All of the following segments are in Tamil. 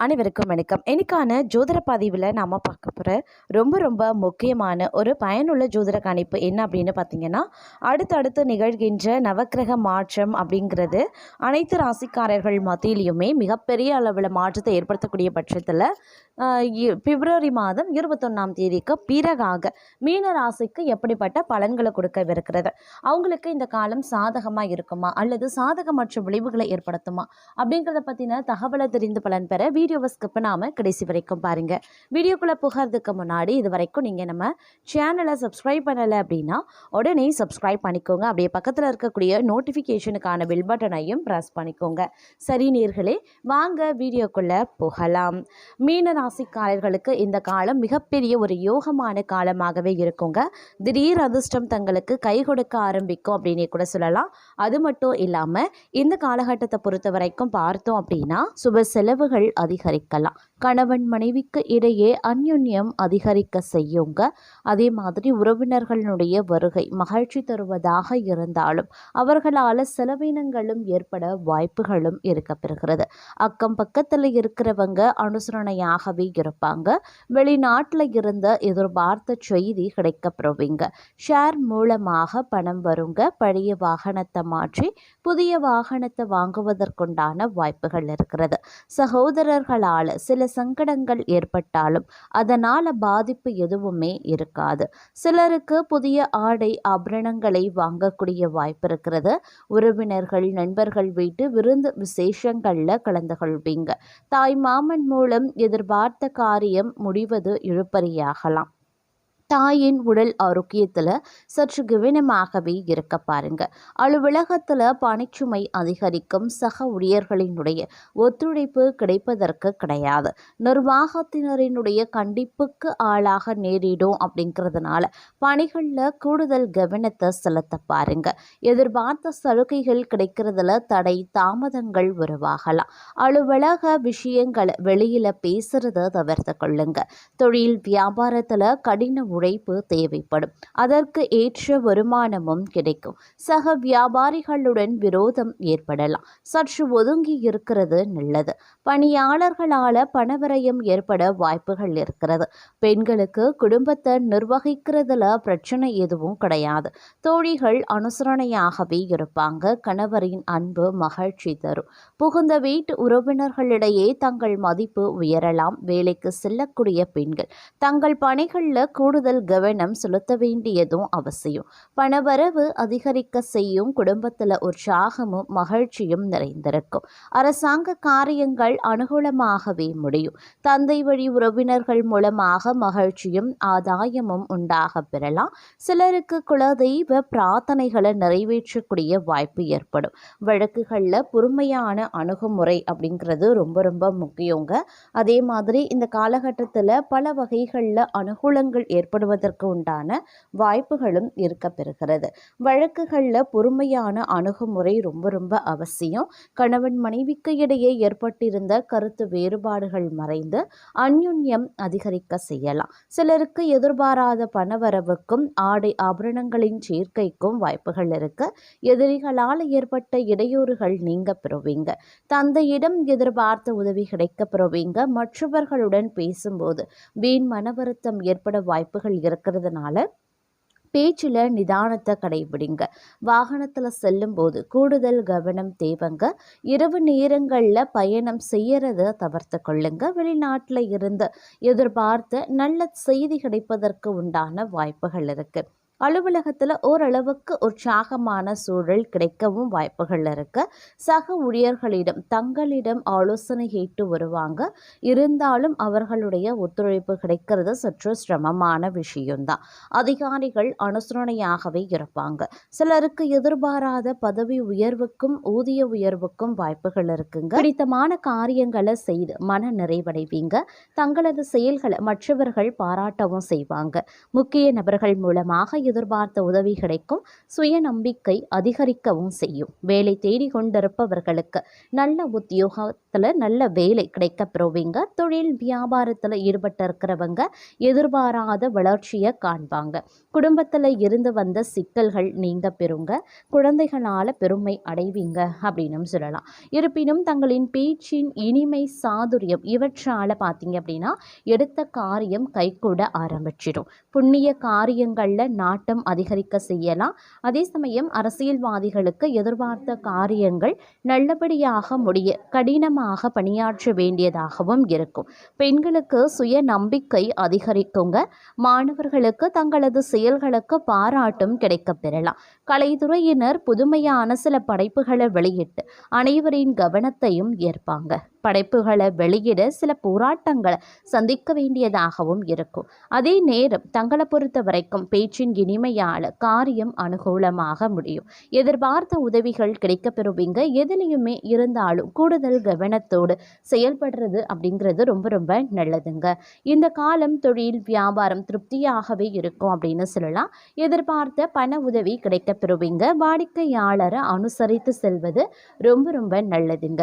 அனைவருக்கும் வணக்கம். இன்னைக்கான ஜோதிட பதிவில் நாம் பார்க்க போகிற ரொம்ப ரொம்ப முக்கியமான ஒரு பயனுள்ள ஜோதிட கணிப்பு என்ன அப்படின்னு பார்த்தீங்கன்னா அடுத்தடுத்து நிகழ்கின்ற நவக்கிரக மாற்றம் அப்படிங்கிறது அனைத்து ராசிக்காரர்கள் மத்தியிலையுமே மிகப்பெரிய அளவில் மாற்றத்தை ஏற்படுத்தக்கூடிய பட்சத்தில் இ- பிப்ரவரி மாதம் இருபத்தொன்னாம் தேதிக்கு பிறகாக மீன ராசிக்கு எப்படிப்பட்ட பலன்களை கொடுக்கவிருக்கிறது? அவங்களுக்கு இந்த காலம் சாதகமாக இருக்குமா? அல்லது சாதகமற்ற விளைவுகளை ஏற்படுத்துமா? அப்படிங்கிறத பற்றின தகவலை தெரிந்து பலன் பெற வீடியோவை ஸ்கிப் பண்ணாமல் கடைசி வரைக்கும் பாருங்கள் வீடியோக்குள்ளே புகிறதுக்கு முன்னாடி இது வரைக்கும் நீங்கள் நம்ம சேனலை சப்ஸ்கிரைப் பண்ணலை அப்படின்னா உடனே சப்ஸ்கிரைப் பண்ணிக்கோங்க. அப்படியே பக்கத்தில் இருக்கக்கூடிய நோட்டிஃபிகேஷனுக்கான பில் பட்டனையும் ப்ரெஸ் பண்ணிக்கோங்க. சரி நேர்களே வாங்க வீடியோக்குள்ளே போகலாம். மீன ராசிக்காரர்களுக்கு இந்த காலம் மிகப்பெரிய ஒரு யோகமான காலமாகவே இருக்குங்க. திடீர் அதிர்ஷ்டம் தங்களுக்கு கை கொடுக்க ஆரம்பிக்கும் அப்படின்னே கூட சொல்லலாம். அது மட்டும் இல்லாமல் இந்த காலகட்டத்தை பொறுத்த வரைக்கும் பார்த்தோம் அப்படின்னா சுப செலவுகள் அதிகரிக்கலாம். கணவன் மனைவிக்கு இடையே அந்யுன்யம் அதிகரிக்க செய்யுங்க. அதே மாதிரி உறவினர்களுடைய வருகை மகிழ்ச்சி தருவதாக இருந்தாலும் அவர்களால் செலவினங்களும் ஏற்பட வாய்ப்புகளும் இருக்க பெறுகிறது அக்கம் பக்கத்தில் இருக்கிறவங்க அனுசரணையாகவே இருப்பாங்க. வெளிநாட்டில் இருந்த எதிர்பார்த்த செய்தி கிடைக்கப்பெறுவீங்க. ஷேர் மூலமாக பணம் வருங்க. பழைய வாகனத்தை மாற்றி புதிய வாகனத்தை வாங்குவதற்குண்டான வாய்ப்புகள் இருக்கிறது. சகோதரர்களால் சில சங்கடங்கள் ஏற்பட்டாலும் அதனால் பாதிப்பு எதுவுமே இருக்காது. சிலருக்கு புதிய ஆடை ஆபரணங்களை வாங்கக்கூடிய வாய்ப்பு இருக்கிறது. உறவினர்கள் நண்பர்கள் வீட்டு விருந்து விசேஷங்களில் கலந்து கொள்வீங்க. தாய் மாமன் மூலம் எதிர்பார்த்த காரியம் முடிவது இழுப்பறியாகலாம் தாயின் உடல் ஆரோக்கியத்தில் சற்று கவனமாகவே இருக்க பாருங்க. அலுவலகத்தில் பணிச்சுமை அதிகரிக்கும் சக ஊழியர்களினுடைய ஒத்துழைப்பு கிடைப்பதற்கு கிடையாது. நிர்வாகத்தினரினுடைய கண்டிப்புக்கு ஆளாக நேரிடும் அப்படிங்கிறதுனால பணிகளில் கூடுதல் கவனத்தை செலுத்த பாருங்க. எதிர்பார்த்த சலுகைகள் கிடைக்கிறதுல தடை தாமதங்கள் உருவாகலாம். அலுவலக விஷயங்களை வெளியில் பேசுறத தவிர்த்து கொள்ளுங்க. தொழில் வியாபாரத்தில் கடின உழைப்பு தேவைப்படும். அதற்கு ஏற்ற வருமானமும் கிடைக்கும். சக வியாபாரிகளுடன் விரோதம் ஏற்படலாம். சற்று ஒதுங்கி இருக்கிறது நல்லது. பணியாளர்களால பணவிரயம் ஏற்பட வாய்ப்புகள் இருக்கிறது. பெண்களுக்கு குடும்பத்தை நிர்வகிக்கிறதுல பிரச்சனை எதுவும் கிடையாது. தோழிகள் அனுசரணையாகவே இருப்பாங்க. கணவரின் அன்பு மகிழ்ச்சி தரும். புகுந்த வீட்டு உறவினர்களிடையே தங்கள் மதிப்பு உயரலாம். வேலைக்கு செல்லக்கூடிய பெண்கள் தங்கள் பணிகளில் கூடுதல் கவனம் செலுத்த வேண்டியதும் அவசியம். பணவரவு அதிகரிக்க செய்யும் குடும்பத்தில் உற்சாகமும் மகிழ்ச்சியும் நிறைந்திருக்கும். அரசாங்க காரியங்கள் அனுகூலமாகவே முடியும். தந்தை வழி உறவினர்கள் மூலமாக மகிழ்ச்சியும் ஆதாயமும் உண்டாக பெறலாம். சிலருக்கு குலதெய்வ பிரார்த்தனைகளை நிறைவேற்றக்கூடிய வாய்ப்பு ஏற்படும். வழக்குகளில் பொறுமையான அணுகுமுறை அப்படிங்கிறது ரொம்ப ரொம்ப முக்கியங்க. அதே மாதிரி இந்த காலகட்டத்தில் பல வகைகளில் அனுகூலங்கள் ஏற்படும் செயல்படுவதற்கு உண்டான வாய்ப்புகளும் இருக்க பெறுகிறது. வழக்குகளில் பொறுமையான அணுகுமுறை ரொம்ப ரொம்ப அவசியம். கணவன் மனைவிக்கு இடையே ஏற்பட்டிருந்த கருத்து வேறுபாடுகள் மறைந்து அந்யுன்யம் அதிகரிக்க செய்யலாம். சிலருக்கு எதிர்பாராத பணவரவுக்கும் ஆடை ஆபரணங்களின் சேர்க்கைக்கும் வாய்ப்புகள் இருக்கு. எதிரிகளால் ஏற்பட்ட இடையூறுகள் நீங்க பெறுவீங்க. தந்தையிடம் எதிர்பார்த்த உதவி கிடைக்க பெறுவீங்க. மற்றவர்களுடன் பேசும்போது வீண் மன வருத்தம் ஏற்பட வாய்ப்புகள் இருக்கிறதுனால பேச்சில் நிதானத்தை கடைபிடிங்க. வாகனத்தில் செல்லும்போது கூடுதல் கவனம் தேவைங்க. இரவு நேரங்களில் பயணம் செய்யறத தவிர்த்து கொள்ளுங்க. வெளிநாட்டில் இருந்து எதிர்பார்த்து நல்ல செய்தி கிடைப்பதற்கு உண்டான வாய்ப்புகள் இருக்கு. அலுவலகத்தில் ஓரளவுக்கு உற்சாகமான சூழல் கிடைக்கவும் வாய்ப்புகள் இருக்கு. சக ஊழியர்களிடம் தங்களிடம் ஆலோசனை கேட்டு வருவாங்க. இருந்தாலும் அவர்களுடைய ஒத்துழைப்பு கிடைக்கிறது சற்று சிரமமான விஷயம்தான். அதிகாரிகள் அனுசரணையாகவே இருப்பாங்க. சிலருக்கு எதிர்பாராத பதவி உயர்வுக்கும் ஊதிய உயர்வுக்கும் வாய்ப்புகள் இருக்குங்க. பிடித்தமான காரியங்களை செய்து மன நிறைவடைவீங்க. தங்களது செயல்களை மற்றவர்கள் பாராட்டவும் செய்வாங்க. முக்கிய நபர்கள் மூலமாக எதிர்பார்த்த உதவி கிடைக்கும். சுய நம்பிக்கை அதிகரிக்கவும் செய்யும். வேலை தேடி கொண்டிருப்பவர்களுக்கு நல்ல உத்தியோகத்தில் நல்ல வேலை கிடைக்க பெறுவீங்க தொழில் வியாபாரத்தில் ஈடுபட்டு இருக்கிறவங்க எதிர்பாராத வளர்ச்சியை காண்பாங்க. குடும்பத்தில் இருந்து வந்த சிக்கல்கள் நீங்க பெறுங்க. குழந்தைகளால் பெருமை அடைவீங்க அப்படின்னு சொல்லலாம். இருப்பினும் தங்களின் பேச்சின் இனிமை சாதுரியம் இவற்றால் பார்த்தீங்க அப்படின்னா எடுத்த காரியம் கைகூட ஆரம்பிச்சிடும். புண்ணிய காரியங்களில் நாட்டம் அதிகரிக்க செய்யலாம். அதே சமயம் அரசியல்வாதிகளுக்கு எதிர்பார்த்த காரியங்கள் நல்லபடியாக முடிய கடினமாக பணியாற்ற வேண்டியதாகவும் இருக்கும். பெண்களுக்கு சுய நம்பிக்கை அதிகரிக்குங்க. மாணவர்களுக்கு தங்களது செயல்களுக்கு பாராட்டும் கிடைக்கப் பெறலாம். கலைத்துறையினர் புதுமையான சில படைப்புகளை வெளியிட்டு அனைவரின் கவனத்தையும் ஏற்பாங்க படைப்புகளை வெளியிட சில போராட்டங்களை சந்திக்க வேண்டியதாகவும் இருக்கும். அதே நேரம் தங்களை பொறுத்த வரைக்கும் பேச்சின் இனிமையால் காரியம் அனுகூலமாக முடியும். எதிர்பார்த்த உதவிகள் கிடைக்கப்பெறுவீங்க. எதுலேயுமே இருந்தாலும் கூடுதல் கவனத்தோடு செயல்படுறது அப்படிங்கிறது ரொம்ப ரொம்ப நல்லதுங்க. இந்த காலம் தொழில் வியாபாரம் திருப்தியாகவே இருக்கும் அப்படின்னு சொல்லலாம். எதிர்பார்த்த பண உதவி கிடைக்கப்பெறுவீங்க. வாடிக்கையாளரை அனுசரித்து செல்வது ரொம்ப ரொம்ப நல்லதுங்க.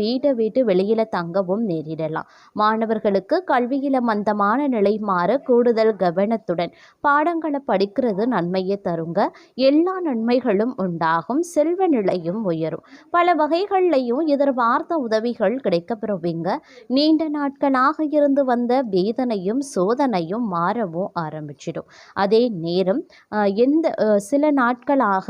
வீட்டை விட்டு வெளியில தங்கவும் நேரிடலாம். மாணவர்களுக்கு கல்வியில மந்தமான நிலை மாற கூடுதல் கவனத்துடன் பாடங்களை படிக்கிறது நன்மையை தருங்க. எல்லா நன்மைகளும் உண்டாகும். செல்வ நிலையும் உயரும். பல வகைகள்லையும் எதிர்பார்த்த உதவிகள் கிடைக்கப்பெறுவீங்க. நீண்ட நாட்களாக இருந்து வந்த வேதனையும் சோதனையும் மாறவும் ஆரம்பிச்சிடும். அதே நேரம் எந்த சில நாட்களாக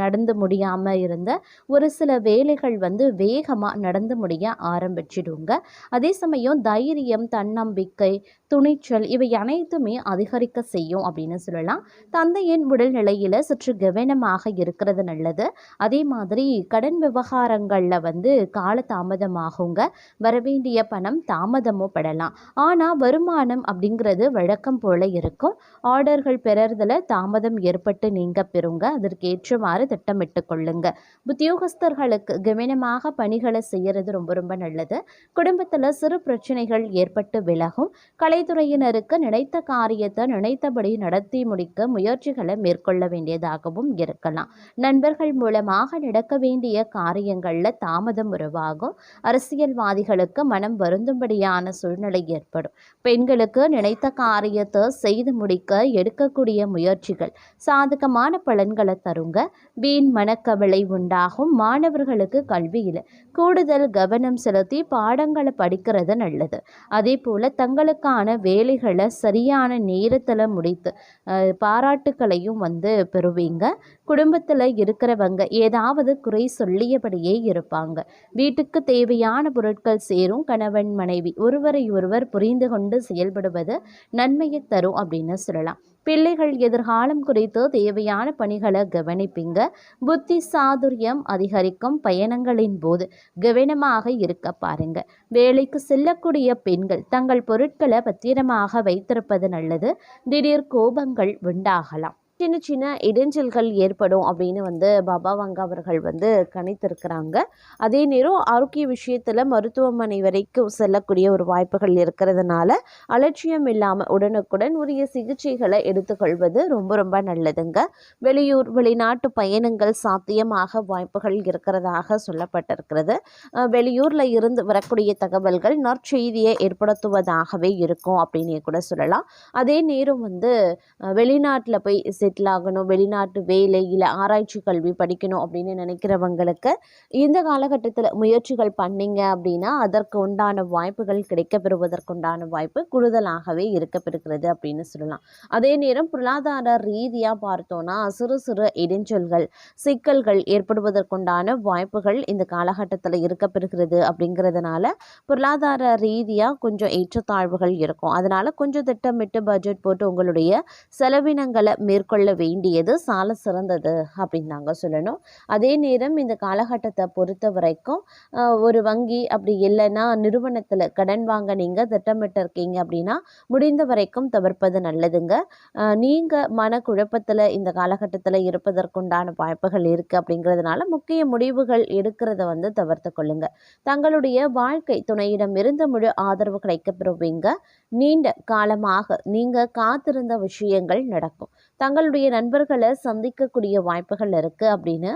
நடந்து முடியாமல் இருந்த ஒரு சில வேலைகள் வந்து வேகமாக நடந்து முடிய ஆரம்பிச்சிடுங்க. அதே சமயம் தைரியம் தன்னம்பிக்கை துணிச்சல் இவை அனைத்துமே அதிகரிக்க செய்யும் அப்படின்னு சொல்லலாம். தந்தையின் உடல்நிலையில் சற்று கவனமாக இருக்கிறது நல்லது. அதே மாதிரி கடன் விவகாரங்களில் வந்து கால தாமதமாகுங்க வரவேண்டிய பணம் தாமதமும் படலாம். ஆனால் வருமானம் அப்படிங்கிறது வழக்கம் போல இருக்கும். ஆர்டர்கள் பெறறதுல தாமதம் ஏற்பட்டு நீங்க பெறுங்க. அதற்கேற்றவாறு திட்டமிட்டு கொள்ளுங்க. உத்தியோகஸ்தர்களுக்கு கவனமாக பணிகளை செய்யறது ரொம்ப ரொம்ப நல்லது. குடும்பத்தில் சிறு பிரச்சனைகள் ஏற்பட்டு விலகும். கலை கலைத்துறையினருக்கு நினைத்த காரியத்தை நினைத்தபடி நடத்தி முடிக்க முயற்சிகளை மேற்கொள்ள வேண்டியதாகவும் இருக்கலாம். நண்பர்கள் மூலமாக நடக்க வேண்டிய காரியங்களில் தாமதம் உருவாகும். அரசியல்வாதிகளுக்கு மனம் வருந்தும்படியான சூழ்நிலை ஏற்படும். பெண்களுக்கு நினைத்த காரியத்தை செய்து முடிக்க எடுக்கக்கூடிய முயற்சிகள் சாதகமான பலன்களை தருங்க. வீண் மனக்கவலை உண்டாகும். மாணவர்களுக்கு கல்வியில் கூடுதல் கவனம் செலுத்தி பாடங்களை படிக்கிறது நல்லது. அதே போல் தங்களுக்கான வேலைகளை சரியான நேரத்தில் முடித்து பாராட்டுக்களையும் வந்து பெறுவீங்க. குடும்பத்தில் இருக்கிறவங்க ஏதாவது குறை சொல்லியபடியே இருப்பாங்க. வீட்டுக்கு தேவையான பொருட்கள் சேரும் கணவன் மனைவி ஒருவரை ஒருவர் புரிந்து கொண்டு செயல்படுவது நன்மையை தரும் அப்படின்னு சொல்லலாம். பிள்ளைகள் எதிர்காலம் குறித்து தேவையான பணிகளை கவனிப்பீங்க. புத்தி சாதுரியம் அதிகரிக்கும் பயணங்களின் போது கவனமாக இருக்க பாருங்க. வேலைக்கு செல்லக்கூடிய பெண்கள் தங்கள் பொருட்களை பத்திரமாக வைத்திருப்பது நல்லது. திடீர் கோபங்கள் உண்டாகலாம். சின்ன சின்ன இடைஞ்சல்கள் ஏற்படும் அப்படின்னு வந்து பாபா வங்கா அவர்கள் வந்து கணித்திருக்கிறாங்க. அதே நேரம் ஆரோக்கிய விஷயத்தில் மருத்துவமனை வரைக்கும் செல்லக்கூடிய ஒரு வாய்ப்புகள் இருக்கிறதுனால அலட்சியம் இல்லாமல் உடனுக்குடன் உரிய சிகிச்சைகளை எடுத்துக்கொள்வது ரொம்ப ரொம்ப நல்லதுங்க. வெளியூர் வெளிநாட்டு பயணங்கள் சாத்தியமாக வாய்ப்புகள் இருக்கிறதாக சொல்லப்பட்டிருக்கிறது. வெளியூரில் இருந்து வரக்கூடிய தகவல்கள் நற்செய்தியை ஏற்படுத்துவதாகவே இருக்கும் அப்படின்னு கூட சொல்லலாம். அதே நேரம் வந்து வெளிநாட்டில் போய் செட்டில் ஆகணும் வெளிநாட்டு வேலை இல்லை ஆராய்ச்சி கல்வி படிக்கணும் அப்படின்னு நினைக்கிறவங்களுக்கு இந்த காலகட்டத்தில் முயற்சிகள் பண்ணீங்க அப்படின்னா அதற்கு உண்டான வாய்ப்புகள் கிடைக்கப்பெறுவதற்குண்டான வாய்ப்பு கூடுதலாகவே இருக்கப்பெறுகிறது அப்படின்னு சொல்லலாம். அதே நேரம் பொருளாதார ரீதியாக பார்த்தோன்னா சிறு சிறு இடைஞ்சல்கள் சிக்கல்கள் ஏற்படுவதற்குண்டான வாய்ப்புகள் இந்த காலகட்டத்தில் இருக்கப்பெறுகிறது அப்படிங்கிறதுனால பொருளாதார ரீதியாக கொஞ்சம் ஏற்றத்தாழ்வுகள் இருக்கும். அதனால் கொஞ்சம் திட்டமிட்டு பட்ஜெட் போட்டு உங்களுடைய செலவினங்களை மேற்கொள்ள வேண்டியது சால சிறந்தது அப்படின்னு நாங்கள் சொல்லணும். அதே நேரம் இந்த காலகட்டத்தை பொறுத்த வரைக்கும் ஒரு வங்கி அப்படி இல்லைன்னா நிறுவனத்தில் கடன் வாங்க நீங்கள் திட்டமிட்டு இருக்கீங்க அப்படின்னா முடிந்த வரைக்கும் தவிர்ப்பது நல்லதுங்க. நீங்கள் மனக்குழப்பத்தில் இந்த காலகட்டத்தில் இருப்பதற்குண்டான வாய்ப்புகள் இருக்குது அப்படிங்கிறதுனால முக்கிய முடிவுகள் எடுக்கிறத வந்து தவிர்த்து கொள்ளுங்க. தங்களுடைய வாழ்க்கை துணையிடம் இருந்த முழு ஆதரவு கிடைக்கப்பெறுவீங்க நீண்ட காலமாக நீங்கள் காத்திருந்த விஷயங்கள் நடக்கும். உங்களுடைய நண்பர்களை சந்திக்கக்கூடிய வாய்ப்புகள் இருக்குது அப்படின்னு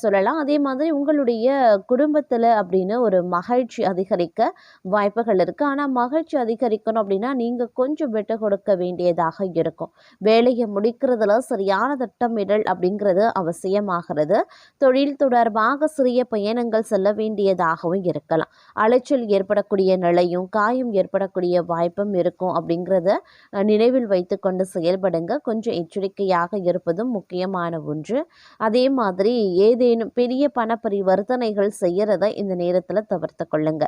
சொல்லலாம். அதே மாதிரி உங்களுடைய குடும்பத்தில் அப்படின்னு ஒரு மகிழ்ச்சி அதிகரிக்க வாய்ப்புகள் இருக்குது ஆனால் மகிழ்ச்சி அதிகரிக்கணும் அப்படின்னா நீங்கள் கொஞ்சம் விட்டு கொடுக்க வேண்டியதாக இருக்கும். வேலையை முடிக்கிறதுல சரியான திட்டமிடல் அப்படிங்கிறது அவசியமாகிறது. தொழில் தொடர்பாக சிறிய பயணங்கள் செல்ல வேண்டியதாகவும் இருக்கலாம். அலைச்சல் ஏற்படக்கூடிய நிலையும் காயம் ஏற்படக்கூடிய வாய்ப்பும் இருக்கும் அப்படிங்கிறத நினைவில் வைத்துக்கொண்டு செயல்படுங்க. கொஞ்சம் எச்சரிக்கை எச்சரிக்கையாக இருப்பதும் முக்கியமான ஒன்று. அதே மாதிரி ஏதேனும் பெரிய பண பரிவர்த்தனைகள் செய்யறதை இந்த நேரத்தில் தவிர்த்து கொள்ளுங்க.